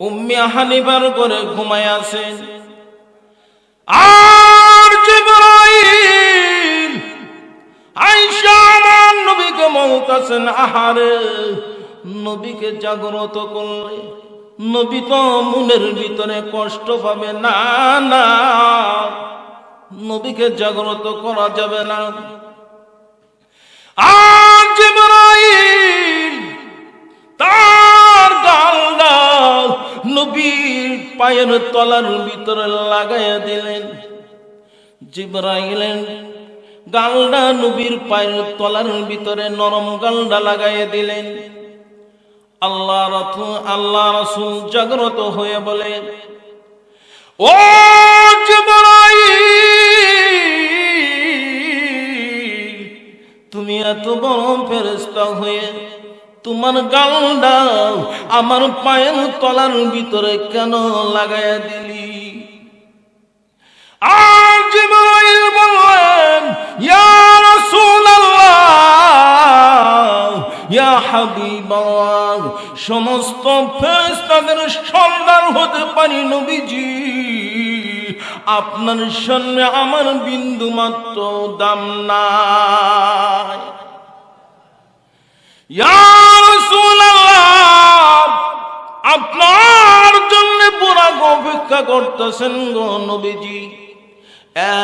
উম্মিয়া হানিফার করে ঘুমায় আসেন আর জিবরাইল আইসা আমার নবীকে বলতেছেন আহারে, নবীকে জাগ্রত করলে নবী তো মনের ভিতরে কষ্ট পাবে। না না, নবীকে জাগ্রত করা যাবে না। আর জিবরাইল নবীর পায়ের তলার ভিতরে লাগাইয়া দিলেন। জিব্রাইলেন গালডা নবীর পায়ের তলার ভিতরে নরম গালডা লাগাইয়া দিলেন। আল্লাহ রথ, আল্লাহ রসুল জাগ্রত হয়ে বলে ও তুমি এত বড় ফেরেস্তা হয়ে তোমার গালডা আমার পায়ের তলার ভিতরে কেন লাগাইয়া দিলি? আর জিবরাইল বললেন, ইয়া রাসূলুল্লাহ, ইয়া হাবিবাল্লাহ, সমস্ত ফেরেশতাদের সর্দার হতে পারি নবীজি। আপনার সামনে আমার বিন্দু মাত্র দাম নাই। আপনার জন্য বুড়াক অপেক্ষা করতেছেন গো নবীজি।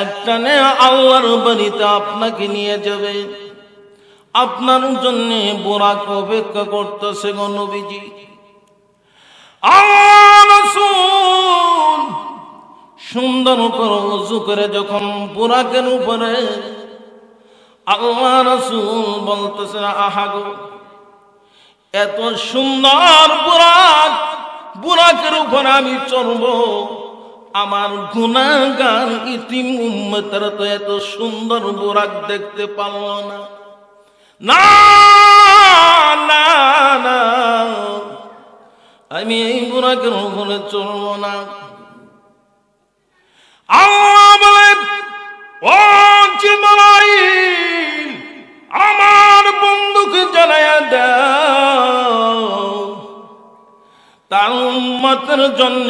একটানে আল্লাহর বাড়িতে আপনাকে নিয়ে যাবে। আপনার জন্য বোরাক অপেক্ষা করতেছে গো সুন্দর করে উজু করে যখন বোরাকের উপরে আল্লাহ রাসূল বলতেছে আহা গো এত সুন্দর বুরাক, বুরাকের উপরে আমি চড়ব। আমার গুণাগার ইতিম উম্মতের তো এত সুন্দর বুরাক দেখতে পারল না। না না আমি এই বুরাকের উপরে চড়ব না। আল্লাহ বলেন ও আমার বন্ধুকে জানায়া দাও তার উম্মতের জন্য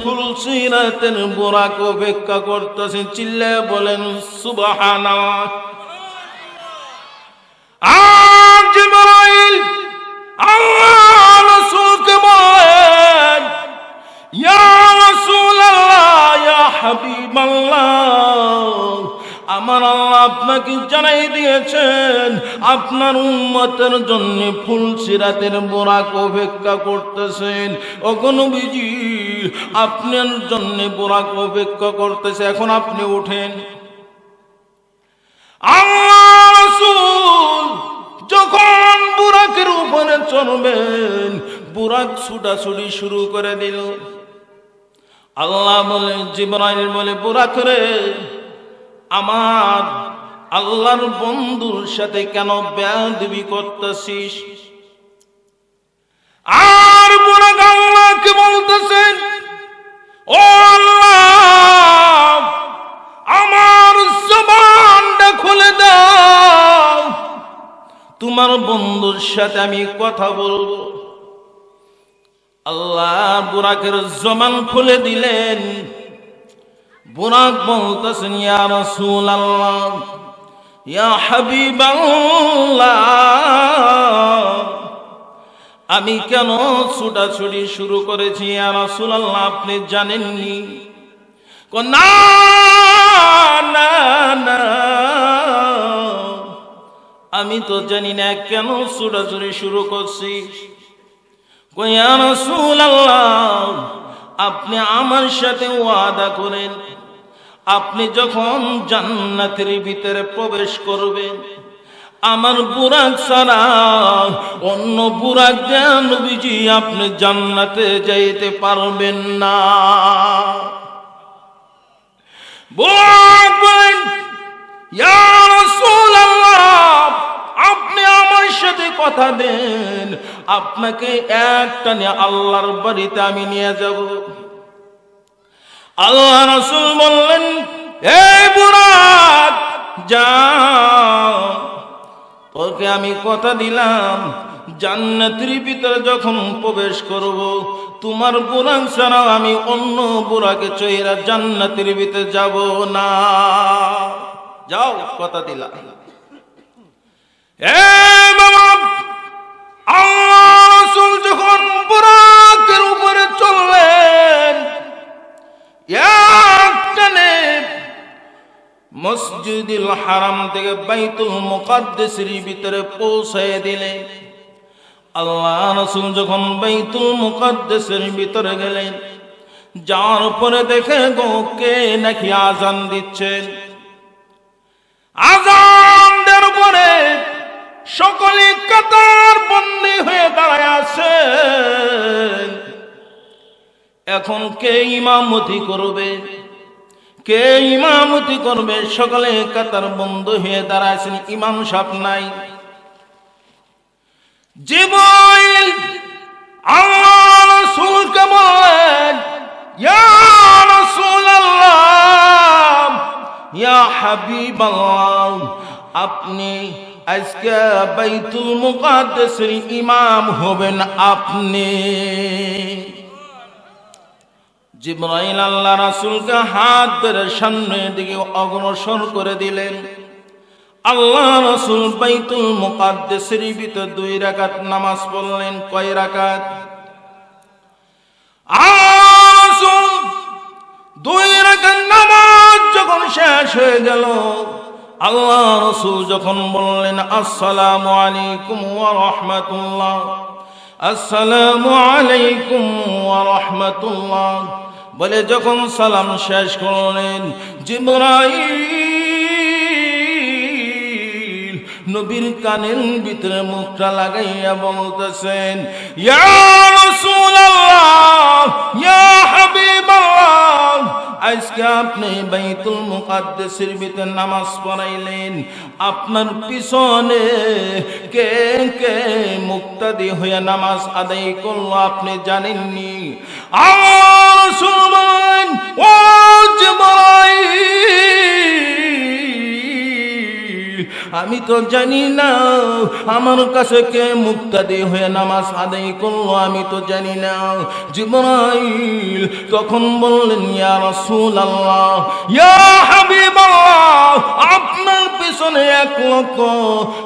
ফুল সিরাতের বোরাক অপেক্ষা করতেছে চিল্লে বলেন সুবহানা আর জিবরাইল, আল্লাহ রাসূলকে বলেন, ইয়া রাসূলুল্লাহ, ইয়া হাবিবাল্লাহ। আমার আল্লাহ আপনাকে জানাই দিয়েছেন, আপনার উম্মতের জন্য ফুল সিরাতের বোরাক অপেক্ষা করতেছেন। ও কোনো বিজি আপনার জন্য বোরাক অপেক্ষা করতেছে, এখন আপনি ওঠেন যখন বুরাকের উপরে চড়বেন, বুরাক ছুটাছুটি শুরু করে দিল। আল্লাহ বলে, জিবরাইল বলে, বুরাক রে আমার আল্লাহর বন্ধুর সাথে কেন ব্যাধবি করতেছিস? আর বুরাক আল্লাহকে বলতেছেন, ও আল্লাহ, আমার জবানটা খুলে দাও। তোমার বন্ধুর সাথে আমি কথা বলব। আল্লাহ বুরাকের জমান খুলে দিলেন। বুরাক বলতেছেন, ইয়া রাসূল আল্লাহ ইয়া হাবিব আমি কেন ছুটাছুটি শুরু করেছি? ইয়া রাসূল আল্লাহ আপনি জানেননি? না না না, আমি তো জানি না কেন ছুটাছুটি শুরু করছি। কইয়া রাসূল আল্লাহ আপনি আমার সাথে ওয়াদা করেন। আপনি যখন জান্নাতের ভিতরে প্রবেশ করবেন, আমার বুরাক ছাড়া অন্য বুরাক দেন নবীজি আপনি জান্নাতে যাইতে পারবেন না। আপনি আমার সাথে কথা দেন, আপনাকে একটা নিয়ে আল্লাহর বাড়িতে আমি নিয়ে যাব। আল্লাহ রাসূল বললেন, এই যা তোকে আমি কথা দিলাম, জান্নাতের ভিতরে যখন প্রবেশ করব, তোমার বুরাক ছাড়াও আমি অন্য বুড়াকে চইরা জান্নাতের ভিতরে যাব না। যাও, কথা দিলাম। এ বাবা, আল্লাহ রাসূল যখন বুরাকের উপরে মসজিদুল হারাম থেকে বাইতুল মুকাদ্দাসের ভিতরে পৌঁছায় দিলে আল্লাহ রাসূল যখন বাইতুল মুকাদ্দাসের ভিতরে গেলেন যাওয়ার পরে দেখে গো কে নাকি আজান দিচ্ছেন। আজান দেওয়ার পরে সকলে কাতার বন্দি হয়ে দাঁড়ায় আছেন। এখন কে ইমামতি করবে? কে ইমামতি করবে? সকলে কাতার বন্ধ হয়ে দাঁড়াইছেন, ইমাম সাপ নাই। জিবরাইল আপনি আজকে বাইতুল মুকাদ্দাসের ইমাম হবেন আপনি। জিব্রাইল আল্লাহ রাসূলকে হাত ধরে সামনের দিকে অগ্রসর করে দিলেন। আল্লাহ রাসূল বাইতুল মুকাদ্দাসের ভিতর দুই রাকাত নামাজ পড়লেন। কয় রাকাত? দুই রাকাত নামাজ যখন শেষ হয়ে গেল, আল্লাহ রাসূল যখন বললেন, আসসালামু আলাইকুম ওয়া রাহমাতুল্লাহ। আসসালামু আলাইকুম ওয়া রাহমাতুল্লাহ। বলে যখন সালাম শেষ করলেন, জিবরাইল নবীর কানের ভিতরে মুখটা লাগাইয়া বলতেছেন, ইয়া রাসূলুল্লাহ, ইয়া হাবিবাল্লাহ, আজকে আপনি বাইতুল মুকাদ্দাসের ভিতরে নামাজ পড়াইলেন। আপনার পিছনে কে কে মুক্তাদি হয়ে নামাজ আদায় করল আপনি জানেননি? আর ও আমি তো জানি না, আমার কাছে কে মুক্তাদি হয়ে নামাজ আদায় করল, আমি তো জানি না। জিবরাইল তখন বললেন, ইয়া রাসূলুল্লাহ, ইয়া হাবিবাল্লাহ, আপনার পিছনে এক লক্ষ,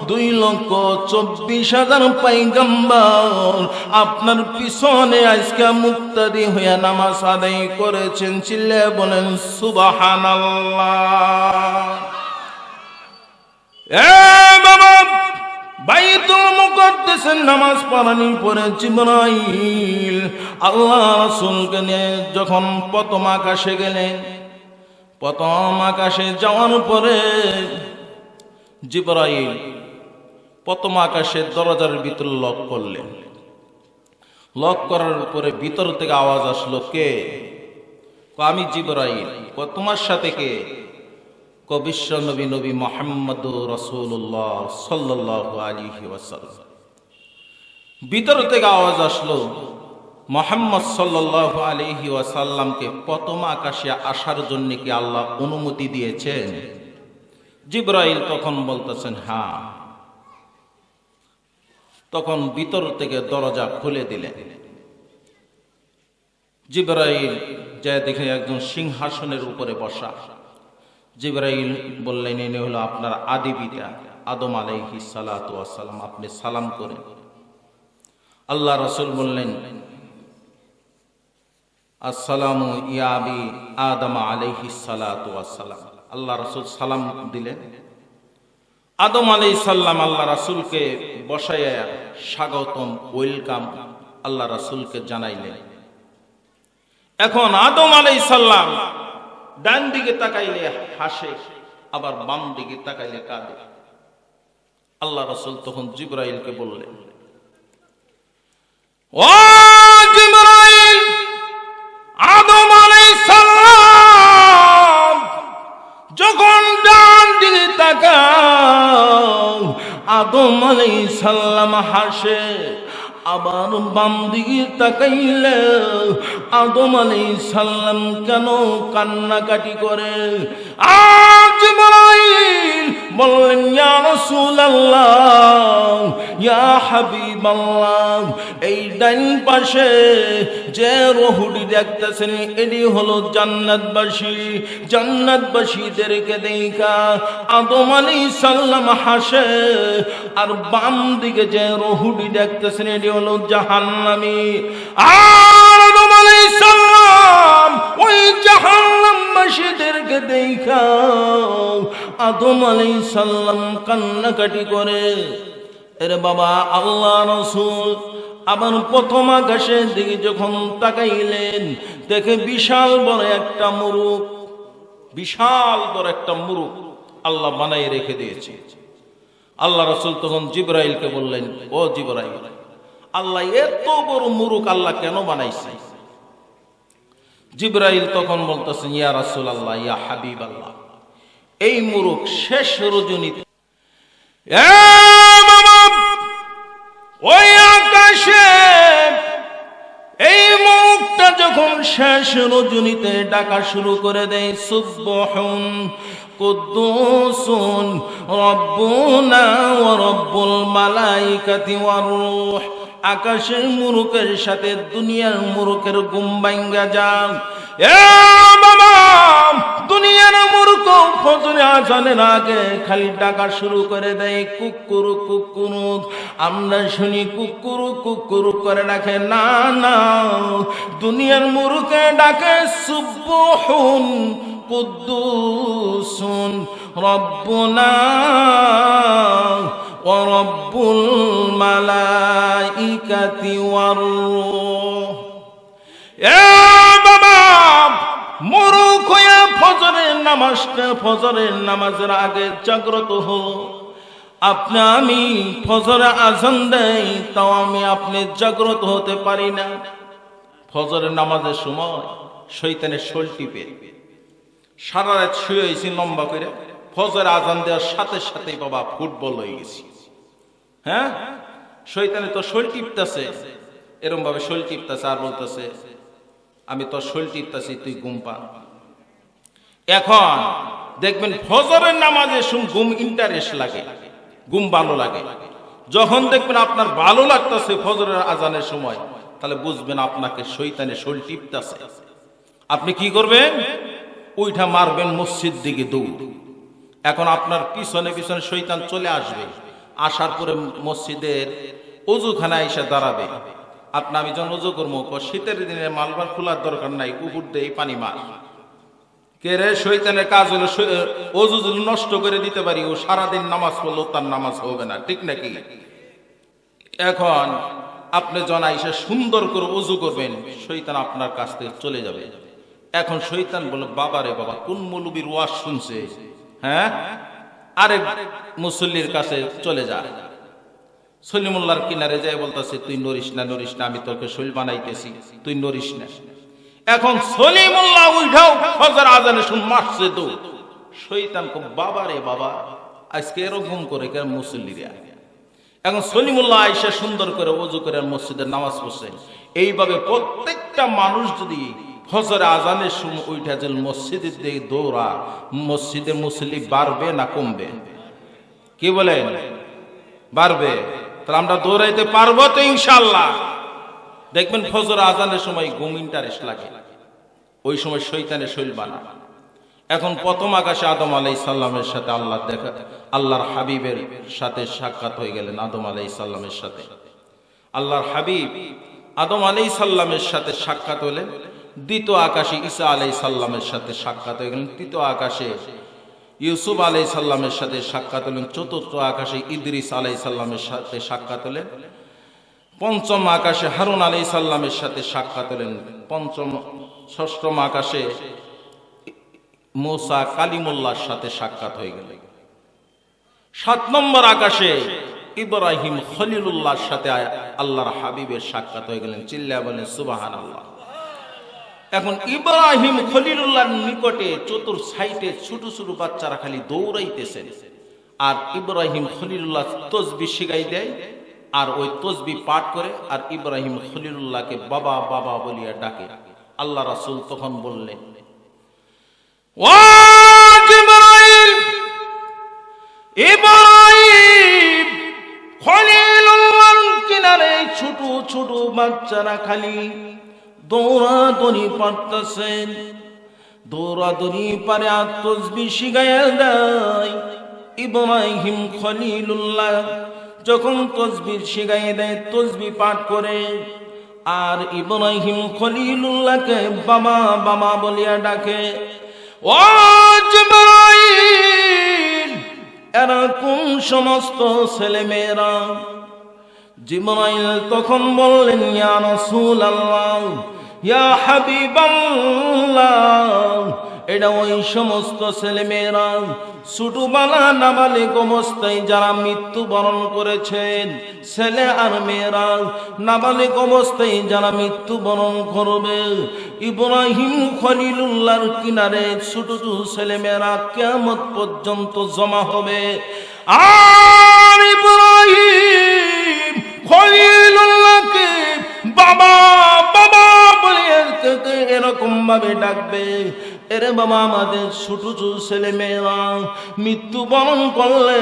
দুই লক্ষ, চব্বিশ হাজার পাইগাম্বার। আপনার পিছনে আজকে মুক্তাদি হয়ে নামাজ আদায় করেছেন চিল্লে বলেন মুকদ্দাসের নামাজ পড়ানি পরে জিবরাইল, আল্লাহ রাসূলকে নিয়ে যখন প্রথম আকাশে গেলেন, প্রথম আকাশে যাওয়ার পরে জিবরাইল প্রথম আকাশের দরজার ভিতর লক করলেন। লক করার পরে ভিতর থেকে আওয়াজ আসলো, কে? আমি জিবরাইল। তোমার সাথে কে? ক, বিশ্ব নবী নবী মোহাম্মদ রসুল্লাহ সাল্লাহ ওয়াসাল্লাম। ভিতর থেকে আওয়াজ আসলো, মোহাম্মদ সাল্লাহ আলিহি ওয়াসাল্লামকে প্রথম আকাশে আসার জন্য কি আল্লাহ অনুমতি দিয়েছেন? জিব্রাইল তখন বলতেছেন হ্যাঁ তখন ভিতর থেকে দরজা খুলে দিলেন। জিব্রাইল যা দেখে একজন সিংহাসনের উপরে বসা। জিব্রাইল বললেন এনে হলো আপনার আদি পিতা, আদম আলাইহি ওয়াসালাম আপনি সালাম করেন। আল্লাহ রাসূল বললেন, আসসালামু ইয়া আবি আদম আলাইহি ওয়াসালাম আল্লাহ রাসূল সালাম দিলেন। আদম আলাইহিস সালাম আল্লাহ রাসূলকে বসাইয়া স্বাগতম, ওয়েলকাম আল্লাহ রাসূলকে জানাইলেন। এখন আদম আলাইহিস সালাম ডান দিকে তাকাইলে হাসে, আবার বাম দিকে তাকাইলে কাঁদে। আল্লাহ রসুল তখন জিব্রাইলকে বললেন ও জিব্রাইল, আদম আলাইহিস তাকাও আদম আলাই সাল্লাম হাসে, আবার বাম দিকে তাকাইলে আদম আলাইহিস সাল্লাম কেন কান্নাকাটি করে? আজ জিব্রাইল বললেন, ইয়া রাসূলুল্লাহ, ইয়া হাবিবাল্লাহ, এই ডাইন পাশে যে রহুডি দেখতেছেন, এটি হলো জান্নাতবাসী। জান্নাতবাসীদেরকে দেখা আদম আলাইহিস সালাম হাসে, আর বাম দিকে যে রহুডি দেখতেছেন, এটি হলো জাহান্নামী। আর আদম আলাইহিস সালাম ওই জাহান্নামবাসীদেরকে দেখা। আদম আলাইহিস সালাম কান্নাকাটি করে, এর বাবা, আল্লাহ রসুল আবার প্রথম আকাশের দিকে যখন তাকাইলেন, দেখে বিশাল বড় একটা মুরুক বিশাল বড় একটা মুরুক আল্লাহ বানাই রেখে দিয়েছে। আল্লাহ রসুল তখন জিব্রাইলকে বললেন, ও জিব্রাইল, আল্লাহ এত বড় মুরুক আল্লাহ কেন বানাইছে? জিব্রাইল তখন বলতেছেন ইয়া রাসূল আল্লাহ ইয়া হাবিব আল্লাহ এই মুরুক শেষ রজনীতে ওই আকাশে, এই মুখটা যখন শেষ রজনীতে ডাকা শুরু করে দেয়, সুবহুন কুদ্দুসুন রব্বুনা ওয়া রব্বুল মালাইকাতি ওয়ার রূহ আকাশের মুরুকের সাথে দুনিয়ার মুরুকের গুম ভাঙ্গা যান। দুনিয়ার মূর্খ ফজরে আজানের আগে খালি ডাকা শুরু করে দেয়, কুকুরু কুকুরু। আমরা শুনি কুকুরু কুকুরু করে ডাকে, না না। দুনিয়ার মুরুকে ডাকে সুব্বহুন কুদ্দুসুন। রব্বুনা ورب الملائكة والروح এ বাবা মুরুখ হয়ে ফজরের নামাজটা ফজরের নামাজের আগে জাগ্রত হলো আপনি আমি ফজরে আজান দেই তাও আমি আপনি জাগ্রত হতে পারি না ফজরের নামাজের সময় শৈতানের শোল টিপে সারা রাত শুয়ে হয়েছি লম্বা করে ফজর আজান দেওয়ার সাথে সাথে বাবা ফুটবল হয়ে গেছি হ্যাঁ? শৈতানে তো শোল টিপতেছে। এরম ভাবে শোল টিপতেছে আর বলতেছে, আমি তোর শোল টিপতেছি, তুই ঘুম পা। এখন দেখবেন ফজরের নামাজে শুন গুম ইন্টারেস্ট লাগে গুম ভালো লাগে। যখন দেখবেন আপনার ভালো লাগতেছে ফজরের আজানের সময়, তাহলে বুঝবেন আপনাকে শৈতানে শোল টিপতেছে। আপনি কি করবেন? ওইটা মারবেন মসজিদ দিকে দৌড়। এখন আপনার পিছনে পিছনে শৈতান চলে আসবে। আসার পরে মসজিদের অজুখানা এসে দাঁড়াবে। আপনি আমি যখন অজু করব শীতের দিনে মালবার খোলার দরকার নাই, কুকুর দিয়ে পানি মার। কে রে শৈতানের কাজ হলো অজু যদি নষ্ট করে দিতে পারি, ও সারাদিন নামাজ পড়ল তার নামাজ হবে না, ঠিক নাকি? এখন আপনি জনা এসে সুন্দর করে অজু করবেন শৈতান আপনার কাছ থেকে চলে যাবে। এখন শৈতান বলে বাবা রে বাবা, কোন মৌলবীর ওয়াজ শুনছে? হ্যাঁ? আরেক মুসল্লির কাছে চলে যায় সলিমুল্লাহর কিনারে যাই বলতেছে, তুই নরিস না নরিস না, আমি তোকে শৈল বানাইতেছি, তুই নরিস না। এখন সলিমুল্লাহ উঠাও ফজর আজানে শুন মারছে তো শৈতান কো, বাবা রে বাবা, আজকে এরকম করে কেন মুসল্লিরা এখন সলিমুল্লাহ আইসা সুন্দর করে অজু করে মসজিদের নামাজ পড়ছে। এইভাবে প্রত্যেকটা মানুষ যদি ফজরে আজানের সময় উঠা যে মসজিদের দিকে দৌড়া, মসজিদে মুসল্লি বাড়বে না কমবে? কি বলেন বাড়বে। তাহলে আমরা দৌড়াইতে পারব তো ইনশাল্লাহ দেখবেন ফজর আজানের সময় ঘুম ইন্টারেস্ট লাগে। ওই সময় শৈতানের শৈল বানা। এখন প্রথম আকাশে আদম আলাই সাল্লামের সাথে আল্লাহ দেখা, আল্লাহর হাবিবের সাথে সাক্ষাৎ হয়ে গেলেন আদম আলাই সাল্লামের সাথে। আল্লাহর হাবিব আদম আলাই সাল্লামের সাথে সাক্ষাৎ হলেন। দ্বিতীয় আকাশে ঈসা আলাই সাল্লামের সাথে সাক্ষাৎ হয়ে গেলেন। তৃতীয় আকাশে ইউসুফ আলাই সাল্লামের সাথে সাক্ষাৎ হলেন। চতুর্থ আকাশে ইদ্রিস আলাই সাল্লামের সাথে সাক্ষাৎ হলেন। পঞ্চম আকাশে হারুন আলাই সাল্লামের সাথে সাক্ষাৎ হলেন। পঞ্চম, ষষ্ঠম আকাশে মোসা কালিমুল্লাহর সাথে সাক্ষাৎ হয়ে গেল সাত নম্বর আকাশে ইব্রাহিম খলিলুল্লাহর সাথে আল্লাহর হাবিবের সাক্ষাৎ হয়ে গেলেন। চিল্লা বলেন সুবাহান আল্লাহ এখন ইব্রাহিম খলিলুল্লাহর নিকটে চতুর সাইটে ছোট ছোট বাচ্চারা খালি দৌড়াইতেছেন আর ইব্রাহিম খলিলুল্লাহ তসবি শিখাই দেয় আর ওই তসবি পাঠ করে আর ইব্রাহিম খলিলুল্লাহকে বাবা বাবা বলিয়া ডাকে। আল্লাহ রাসূল তখন বললেন ছোট ছোট বাচ্চারা খালি দৌড়াদৌড়ি পারতেছেন। দৌড়াদৌড়ি পারে আর তসবি শিখাইয়া দেয়। ইব্রাহিম খলিলুল্লাহ যখন তসবির শিখাইয়া দেয়, তসবি পাঠ করে। আর ইব্রাহিম খলিলুল্লাহকে বাবা বাবা বলিয়া ডাকে, ও জিবরাইল এরকম সমস্ত ছেলেমেয়েরা? জিবরাইল তখন বললেন, ইয়া রাসূলুল্লাহ ইয়া হাবিবাল্লাহ এটা ওই সমস্ত ছোটবেলা নাবালিক অবস্থায় যারা মৃত্যুবরণ করেছেন, ছেলে আর মেয়েরা নাবালিক অবস্থায় যারা মৃত্যুবরণ করবে। ইব্রাহিম খলিলুল্লাহর কিনারে ছোট ছোট কেমত পর্যন্ত জমা হবে। আর ইব্রাহিম খলিলুল্লাহকে বাবা বাবা বলে এরকম ভাবে ডাকবে? এরে বাবা, আমাদের ছোট ছোট ছেলে মেয়েরা মৃত্যুবরণ করলে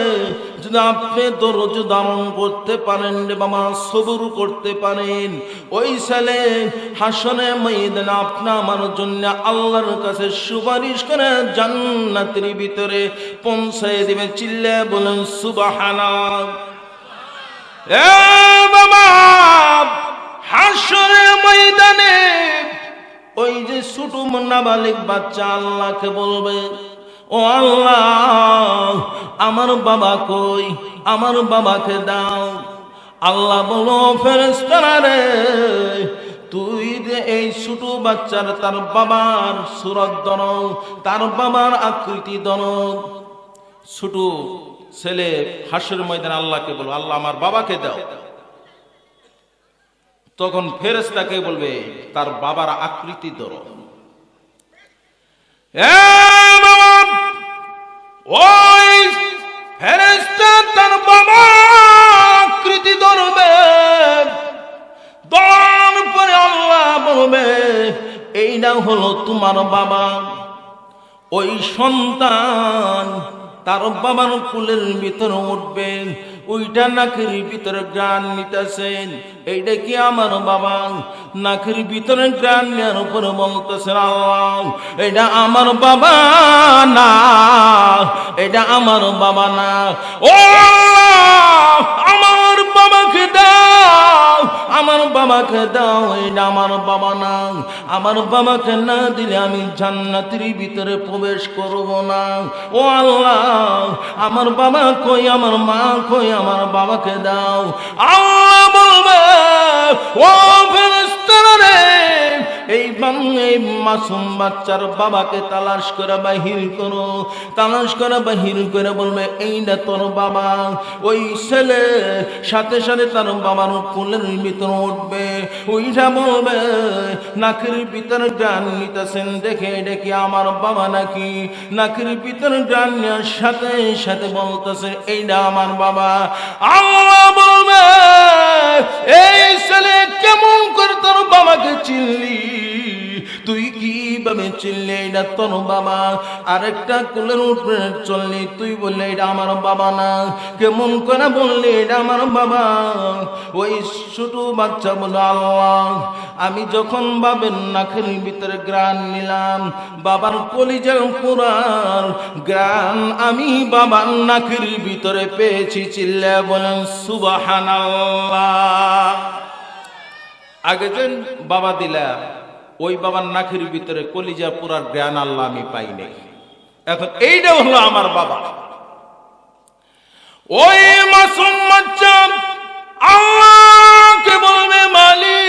যদি আপনি দরজ ধারণ করতে পারেন রে বাবা, সবুর করতে পারেন। ওই ছেলে হাসনে ময়দানে আপনি আমার জন্য আল্লাহর কাছে সুপারিশ করে জান্নাতের ভিতরে পৌঁছায় দিবে। চিল্লে বলেন সুবাহানা এ বাবা হাসনের ময়দানে ওই যে ছোট নাবালিক বাচ্চা আল্লাহকে বলবে, ও আল্লাহ, আমার বাবা কই? আমার বাবাকে দাও। আল্লাহ বলো ফেরেস্তারা তুই যে এই ছোট বাচ্চার তার বাবার সুরত দন তার বাবার আকৃতি দন ছোট ছেলে হাসের ময়দান আল্লাহকে বলো আল্লাহ আমার বাবাকে দাও। তখন ফেরেস্তাকে বলবে, তার বাবার আকৃতি ধর। ওই তার বাবা আকৃতি ধরবে। দর পরে আল্লাহ বলবে এইটা হলো তোমার বাবা। ওই সন্তান তার বাবার কুলের ভিতরে উঠবে। ওইটা নাকের ভিতরে গ্রান নিতেছেন। এইটা কি আমার বাবা? নাকের ভিতরে গ্রান নেওয়ার উপরে বলতেছেন আল্লাহ এটা আমার বাবা না এটা আমার বাবা না। ও আল্লাহ, আমার বাবাকে দাও, আমার বাবাকে দাও এটা আমার বাবা না আমার বাবাকে না দিলে আমি জান্নাতের ভিতরে প্রবেশ করব না। ও আল্লাহ, আমার বাবা কই, আমার মা কই, আমার বাবাকে দাও। আল্লাহ বলবে, ও ফেরেশতারা রে এই এই মাসুম বাচ্চার বাবাকে তালাশ করে বাহির করো। তালাশ করে বাহির করে বলবে এইটা তোর বাবা। ওই ছেলে সাথে সাথে তার বাবার কোলের ভিতর উঠবে। ওইটা বলবে, নাকের ভিতরে গান নিতেছেন, দেখে দেখি আমার বাবা নাকি। নাকের ভিতরে গান নেওয়ার সাথে সাথে বলতেছে এইটা আমার বাবা। আল্লাহ বলবে, এই ছেলে কেমন করে তোর বাবাকে চিনলি? তুই কীভাবে চিনলি এটা তোর বাবা? আরেকটা কোলের উঠবে, চললি তুই বললি এটা আমার বাবা না। কেমন করে বললি এটা আমার বাবা? ওই ছোট বাচ্চা বলো আল্লাহ, আমি যখন বাবের নাকের ভিতরে গ্রান নিলাম, বাবার কলিজার পুরার গ্রান আমি বাবার নাকের ভিতরে পেয়েছি, চিল্লা বলেন সুবাহানাল্লাহ। আগে যেন বাবা দিলা ওই বাবার নাকের ভিতরে কলিজা পুরার জ্ঞান আল্লাহ আমি পাই নাই। এখন এইটা হলো আমার বাবা। ওই মাসুম বাচ্চা আল্লাহকে বলবে, মালিক,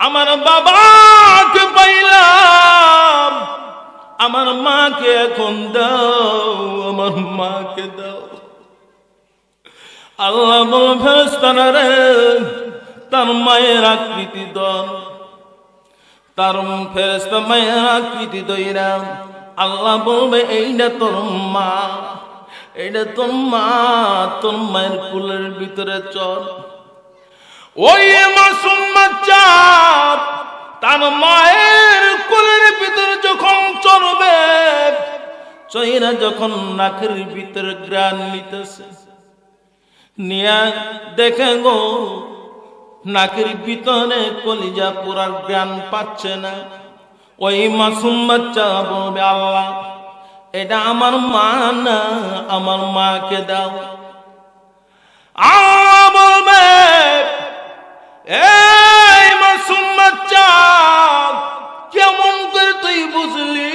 আমার বাবাকে পাইলাম, আমার মাকে এখন দাও, আমার মাকে দাও। আল্লাহ বল ফেরেস্তানা রে তার মায়ের আকৃতি দন তার ফেরেস্তা মায়ের আকৃতি দইরা আল্লাহ বলবে, এইটা তোর মা, এইটা তোর মা, তোর মায়ের কুলের ভিতরে চল। ওই মাসুম বাচ্চা তার মায়ের কোলের ভিতরে যখন চলবে, চইরা যখন নাকের ভিতরে গ্রান নিতেছে, নিয়া দেখে গো নাকের পিতনে কলিজা পুরার জ্ঞান পাচ্ছে না। ওই মাসুম বাচ্চা বলবে, আল্লাহ, এটা আমার মা না, আমার মাকে দাও। আল্লাহ বলবে, এই মাসুম বাচ্চা, কেমন করে তুই বুঝলি?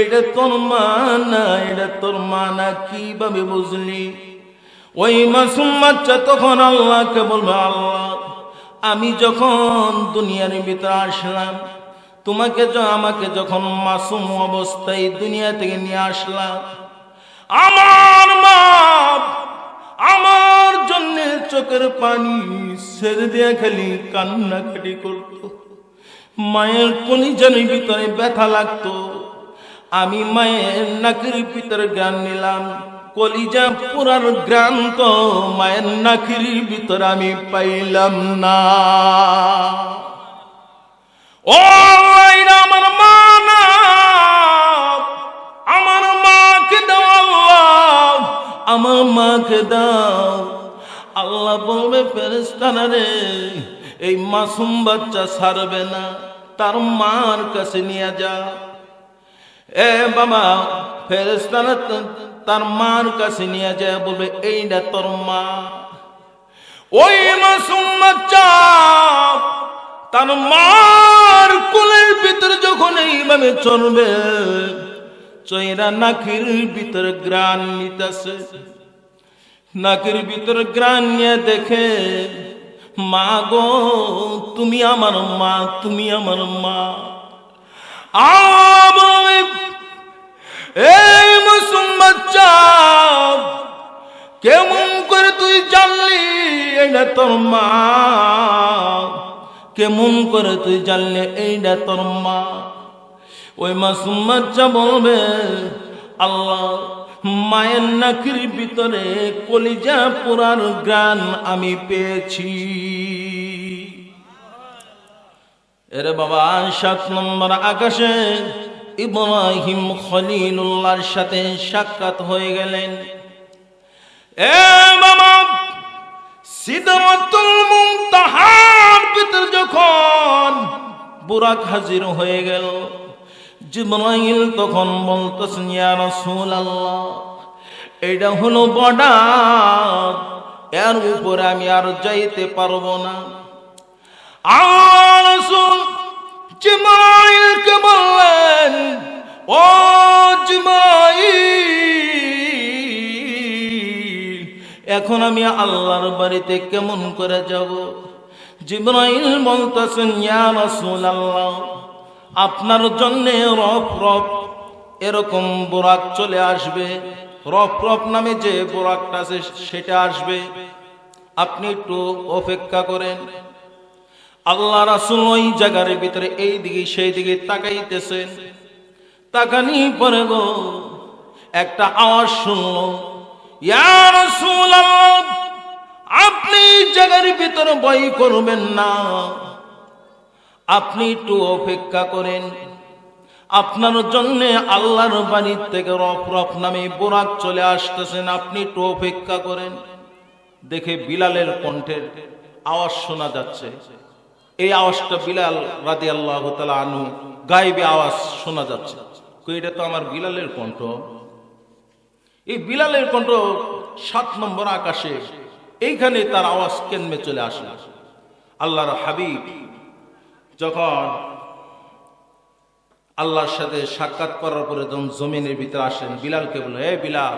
এটা তোর মা না, এটা তোর মা না, কীভাবে বুঝলি? ওই মাসুম বাচ্চা তখন আল্লাহকে বলবে, আল্লাহ, আমি যখন দুনিয়ার ভিতরে আসলাম, তোমাকে আমাকে যখন মাসুম অবস্থায় দুনিয়া থেকে নিয়ে আসলাম, আমার মা, আমার জন্য চোখের পানি ছেড়ে দিয়ে খালি কান্নাকাটি করত। মায়ের কলিজানের ভিতরে ব্যথা লাগতো। আমি মায়ের নাকের ভিতরে গান নিলাম। কলিজা পুরার গ্রান তো মায়ের নাকির ভিতরে আমি পাইলাম না। ও আমার মা না, আমার মাকে দাও আল্লাহ, আমার মাকে দাও। আল্লাহ বলবে ফেরেস্তানা রে, এই মাসুম বাচ্চা ছাড়বে না, তার মার কাছে নিয়ে যা। এ বাবা ফেরেস্তানা তার মার কাছে নিয়ে যায় বলবে এইটা তোর মা। ওই মাসুম বাচ্চা তার মার কোলের ভিতরে যখন এইভাবে চলবে চৈরা নাকির ভিতরে গ্রান নিতেছে। নাকির ভিতরে গ্রান নিয়ে দেখে, মা গো, তুমি আমার মা, তুমি আমার মা। আমি এই মাসুম বাচ্চা, কেমন করে তুই জানলি? এইটা তোর মা। কেমন করে তুই জানলি? এইটা তোর মা। ওই মাসুম বাচ্চা বলবে, আল্লাহ, মায়ের নাকির ভিতরে কলিজা পুরার গান আমি পেয়েছি। এরে বাবা, সাত নম্বর আকাশে ইব্রাহিম খলিলুল্লাহর সাথে সাক্ষাৎ হয়ে গেলেন। এ বাবা, সিদরাতুল মুনতাহার ভিতর যখন বুরাক হাজির হয়ে গেল, জিব্রাইল তখন বলতেছেন, ইয়া রাসূলুল্লাহ এটা হলো বর্ডার, এর উপরে আমি আর যাইতে পারব না। আর রাসূল জিব্রাইলকে বললেন ও জিব্রাইল এখন আমি আল্লাহর বাড়িতে কেমন করে যাব? জিব্রাইল বলতেছেন, ইয়া রাসূলুল্লাহ, আপনার জন্য রফ রফ এরকম বোরাক চলে আসবে। রফ রফ নামে যে বোরাকটা আছে, সেটা আসবে। আপনি একটু অপেক্ষা করেন। আল্লাহ রাসুল ওই জায়গার ভিতরে এই দিকে সেই দিকে তাকাইতেছেন। তাকানি পরে গো, একটা আওয়াজ শুনলো আপনি জায়গার ভিতরে বই করবেন না। আপনি একটু অপেক্ষা করেন। আপনার জন্য আল্লাহর বাড়ির থেকে রফ রফ নামে বোরাক চলে আসতেছেন আপনি একটু অপেক্ষা করেন। দেখে বিলালের কণ্ঠের আওয়াজ শোনা যাচ্ছে। এই আওয়াজটা বিলাল রাদি আল্লাহ আনু গাইবে আওয়াজ শোনা যাচ্ছে। এটা তো আমার বিলালের কণ্ঠ। এই বিলালের কণ্ঠ সাত নম্বর আকাশে, এইখানে তার আওয়াজ কেন্মে চলে আসে। আল্লাহর হাবিব যখন আল্লাহর সাথে সাক্ষাৎ করার পরে যখন জমিনের ভিতরে আসেন, বিলালকে বলে, এ বিলাল,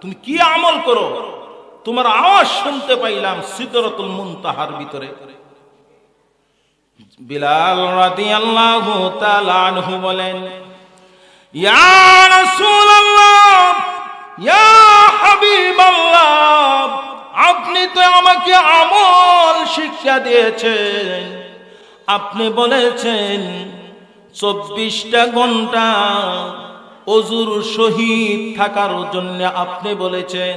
তুমি কি আমল করো? তোমার আওয়াজ শুনতে পাইলাম সিদরতুল মুনতাহার ভিতরে। বিলাল রাদিয়াল্লাহু তাআলা আনহু বলেন, ইয়া ইয়া আপনি তো আমাকে আমল শিক্ষা দিয়েছেন। আপনি বলেছেন, চব্বিশটা ঘণ্টা অজুর শহীদ থাকার জন্য আপনি বলেছেন,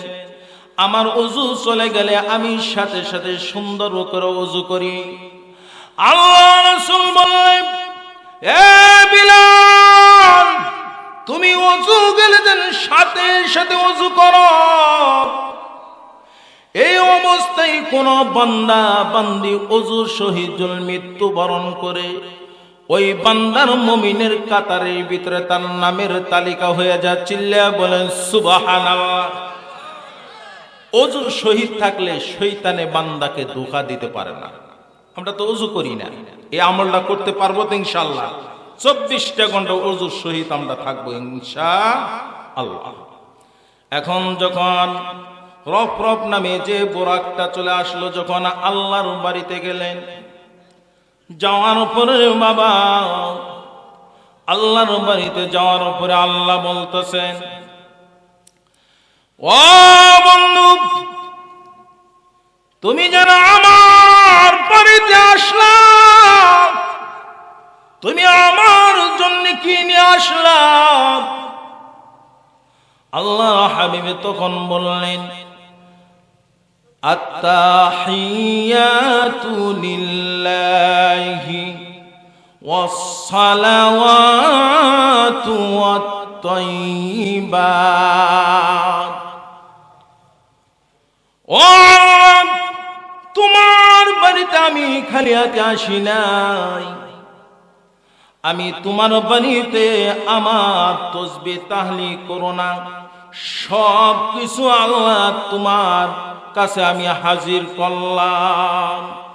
আমার অজু চলে গেলে আমি সাথে সাথে সুন্দর করে অজু করি। আল্লাহ রসুল বললেন, এ বিলাল, তুমি অজু গেলে যেন সাথে সাথে অজু করো। এই অবস্থায় কোন বান্দা বান্দি অজু শহীদুল মৃত্যু বরণ করে, ওই বান্দার মমিনের কাতারের ভিতরে তার নামের তালিকা হয়ে যা চিল্লা বলেন, সুবাহানাল্লাহ। অজু শহীদ থাকলে শৈতানে বান্দাকে ধোকা দিতে পারে না। আমরা তো অজু করি না। এই আমলটা করতে পারব তো ইনশাল্লাহ চব্বিশটা ঘণ্টা অজু সহিত আমরা থাকব ইনশা আল্লাহ এখন যখন রফ রফ নামে যে বোরাকটা চলে আসলো, যখন আল্লাহর বাড়িতে গেলেন, যাওয়ার উপরে বাবা, আল্লাহর বাড়িতে যাওয়ার উপরে আল্লাহ বলতেছেন, ও বন্ধু, তুমি যারা আমার আসলাম। তুমি আমার জন্য কি নিয়ে আসলাম? আল্লাহ হাবিবে তখন বললেন, আত্তাহিয়াতু লিল্লাহি ওয়াসসালাওয়াতু ওয়াত-তাইয়্যিবাত ও তোমার বাড়িতে আমি আসি নাই। আমি তোমার বাড়িতে আমার তসবি তাহলি করো না। সব কিছু আল্লাহ তোমার কাছে আমি হাজির করলাম।